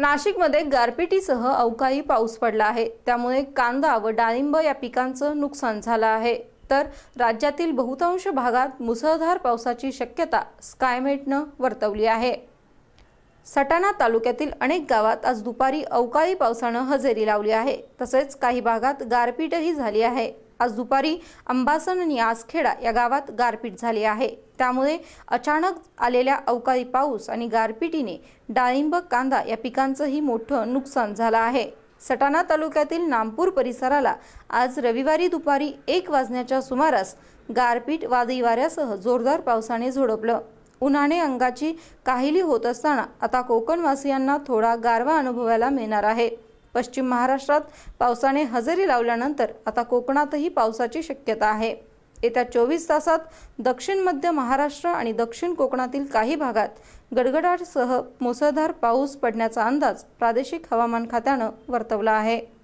नाशिकमध्ये गारपिटीसह अवकाळी पाऊस पडला आहे. त्यामुळे कांदा व डाळिंब या पिकांचं नुकसान झालं आहे. तर राज्यातील बहुतांश भागात मुसळधार पावसाची शक्यता स्कायमेटनं वर्तवली आहे. सटाणा तालुक्यातील अनेक गावात आज दुपारी अवकाळी पावसानं हजेरी लावली आहे. तसेच काही भागात गारपीटही झाली आहे. आज दुपारी अंबासन आणि आसखेडा या गावात गारपीट झाली आहे. त्यामुळे अचानक आलेल्या अवकाळी पाऊस आणि गारपिटीने डाळिंब कांदा या पिकांचंही मोठं नुकसान झालं आहे. सटाणा तालुक्यातील नामपूर परिसराला आज रविवारी दुपारी एक वाजण्याच्या सुमारास गारपीट वादळी वाऱ्यासह जोरदार पावसाने झोडपलं. उन्हाने अंगाची काहिली होत असताना आता कोकणवासियांना थोडा गारवा अनुभवायला मिळणार आहे. पश्चिम महाराष्ट्रात पावसाने हजेरी लावल्यानंतर आता कोकणातही पावसाची शक्यता आहे. येत्या चोवीस तासात दक्षिण मध्य महाराष्ट्र आणि दक्षिण कोकणातील काही भागात गडगडाटसह मुसळधार पाऊस पडण्याचा अंदाज प्रादेशिक हवामान खात्यानं वर्तवला आहे.